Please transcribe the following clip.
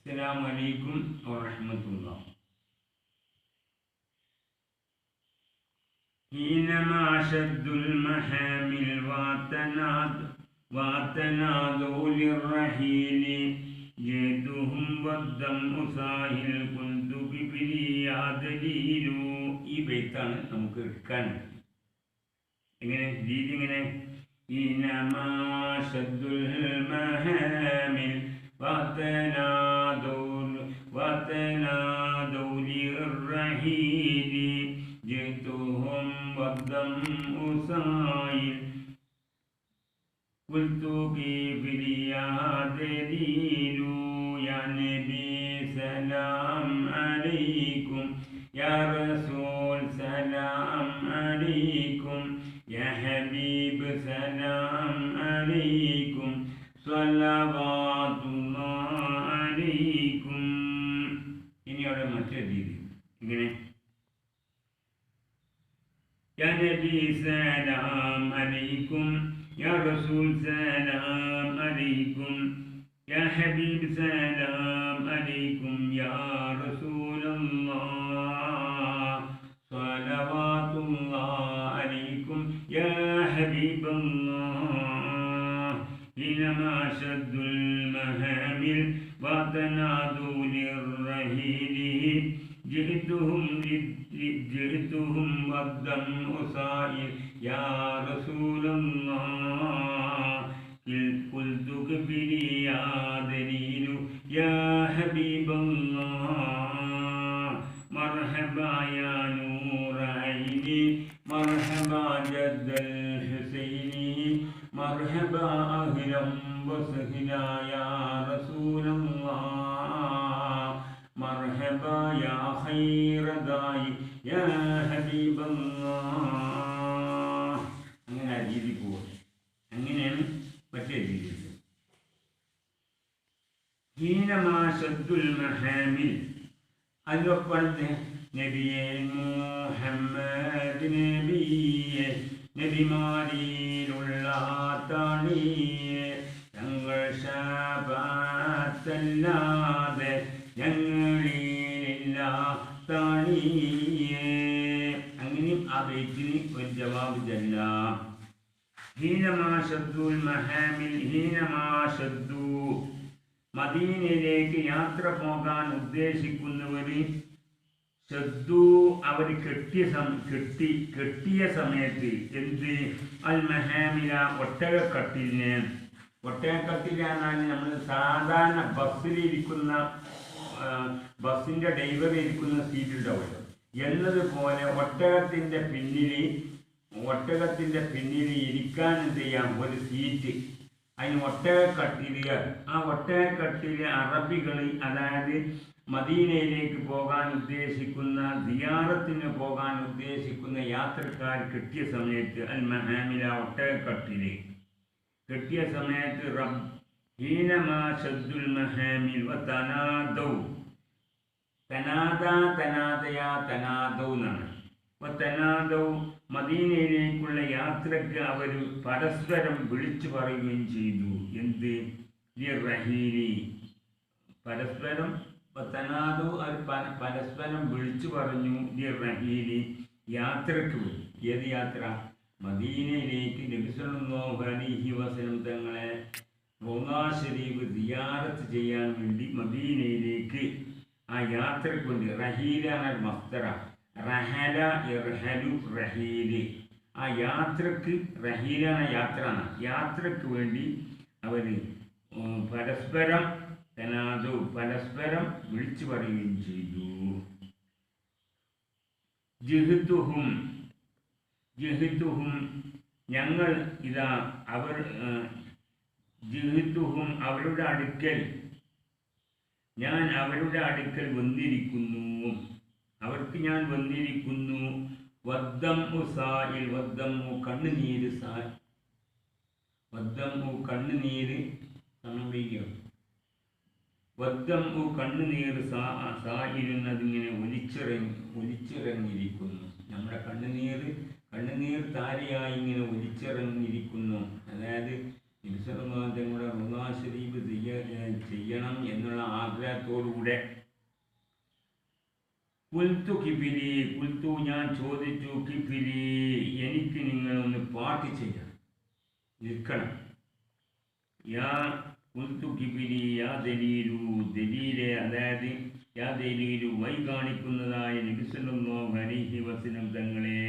അസ്സലാമു അലൈക്കും വറഹ്മത്തുള്ളാഹ് حينما شد المحامل واتناد واتنادوا للرحيل جيدهم والدم ساهل كنت ببلي دليل ഈ ബെയ്ത്താണ് നമുക്ക് എടുക്കാൻ എങ്ങനെ രീതി എങ്ങനെ إنما شد المهامل وتنادوا قلت كيف لي يا دليل يا نبي سلام عليكم يا رسول سلام عليكم يا حبيب سلام عليكم صلوات الله عليكم ഇനി അവിടെ മറ്റൊരു രീതി ഇങ്ങനെ يا نبي سلام عليكم. يا رسول سلام عليكم. يا حبيب سلام عليكم. يا رسول الله صلوات الله عليكم. يا حبيب الله وتنادوا للرهيل جئتهم جئتهم والدم صائر يا رسول الله മഹാമിൽ അതിലൊപ്പം നബിയെ മുഹമ്മദ് നബിയെ നബിമാരിയിലുള്ള താണിയെ ഞങ്ങൾ ശാപത്തല്ലാതെ ഞങ്ങളിലില്ല താണിയെ അങ്ങനെയും ആ ബൈക്കിന് ഒരു ജവാബ് ചെല്ലാം ഹീനമാ ശബ്ദുൽ മഹാമിൽ ഹീനമാ ശബ്ദു മദീനയിലേക്ക് യാത്ര പോകാൻ ഉദ്ദേശിക്കുന്നവര് ശബ്ദു അവർ കെട്ടിയ സം കെട്ടി കെട്ടിയ സമയത്ത് എന്ത്? അൽ മെഹാമില ഒട്ടകക്കട്ടിലിന് ഒട്ടകക്കട്ടിലാന്നാൽ നമ്മൾ സാധാരണ ബസ്സിലിരിക്കുന്ന ബസ്സിന്റെ ഡ്രൈവർ ഇരിക്കുന്ന സീറ്റ് ഉണ്ടാവുമല്ലോ എന്നതുപോലെ ഒട്ടകത്തിന്റെ പിന്നിൽ ഒട്ടകത്തിന്റെ പിന്നിൽ ഇരിക്കാൻ എന്ത് ചെയ്യാം? ഒരു സീറ്റ്. അതിന് ഒട്ടകക്കട്ടിൽ ആ ഒട്ടേറെ കട്ടിലെ അറബികളിൽ അതായത് മദീനയിലേക്ക് പോകാൻ ഉദ്ദേശിക്കുന്ന ദിയാറത്തിന് പോകാൻ ഉദ്ദേശിക്കുന്ന യാത്രക്കാർ കിട്ടിയ സമയത്ത് അൽ മഹാമില ഒട്ടകക്കട്ടിൽ കിട്ടിയ സമയത്ത് റബ് ഹീനമാ മഹാമിൽ തനാദൗ. തനാദ തനാദയാ തനാദൗ എന്നാണ്. വ തനാദൗ മദീനയിലേക്കുള്ള യാത്രയ്ക്ക് അവർ പരസ്പരം വിളിച്ചു പറയുകയും ചെയ്തു. എന്ത്? റഹീലി പരസ്പരം വ അവർ പരസ്പരം വിളിച്ചു പറഞ്ഞു ഈ റഹീലി യാത്രയ്ക്ക് ഏത് യാത്ര? മദീനയിലേക്ക് നബിസല്ലാഹു അലൈഹി വസനം തങ്ങളെ റോദാ ഷരീഫ് ദിയാറത്ത് ചെയ്യാൻ വേണ്ടി മദീനയിലേക്ക് ആ യാത്രയ്ക്ക് വേണ്ടി റഹീലാണ് മസ്തറ. റഹല ഇർഹലു റഹീലി. ആ യാത്രയ്ക്ക് റഹീലാണ് യാത്ര യാത്രയ്ക്ക് വേണ്ടി അവർ പരസ്പരം തനാദു പരസ്പരം വിളിച്ചു പറയുകയും ചെയ്തു. ജിഹിത്തുഹും ജിഹിത്തുഹും ഞങ്ങൾ ഇതാ അവർ ജിഹിത്തുഹും അവരുടെ അടുക്കൽ ഞാൻ അവരുടെ അടുക്കൽ വന്നിരിക്കുന്നു. അവർക്ക് ഞാൻ വന്നിരിക്കുന്നു. വദ്ദമ്മു സായിൽ വദ്ദമ്മു കണ്ണുനീര് സാ വദ്ദമ്മു കണ്ണുനീര് സമർപ്പിക്കും വദ്ദമ്മു കണ്ണുനീര് സാ സായിരുന്നതിങ്ങനെ ഒലിച്ചിറങ്ങി ഒലിച്ചിറങ്ങിയിരിക്കുന്നു. നമ്മുടെ കണ്ണുനീര് കണ്ണുനീർ താരയായി ഇങ്ങനെ ഒലിച്ചിറങ്ങിയിരിക്കുന്നു. അതായത് നിമിഷമാതങ്ങളുടെ ഷരീഫ് ചെയ്യ- ചെയ്യണം എന്നുള്ള ആഗ്രഹത്തോടുകൂടെ കുൽത്തു കിഫിലി കുൽത്തു ഞാൻ ചോദിച്ചു കിഫിലി എനിക്ക് നിങ്ങളൊന്ന് പാർട്ടി ചെയ്യണം നിൽക്കണം. യാ കുൽത്തു കിഫിലി യാ ദലീലു ദലീലെ അതായത് യാ ദലീലു വൈ കാണിക്കുന്നതായ നബിസല്ലാഹു അലൈഹി വസല്ലം തങ്ങളെ.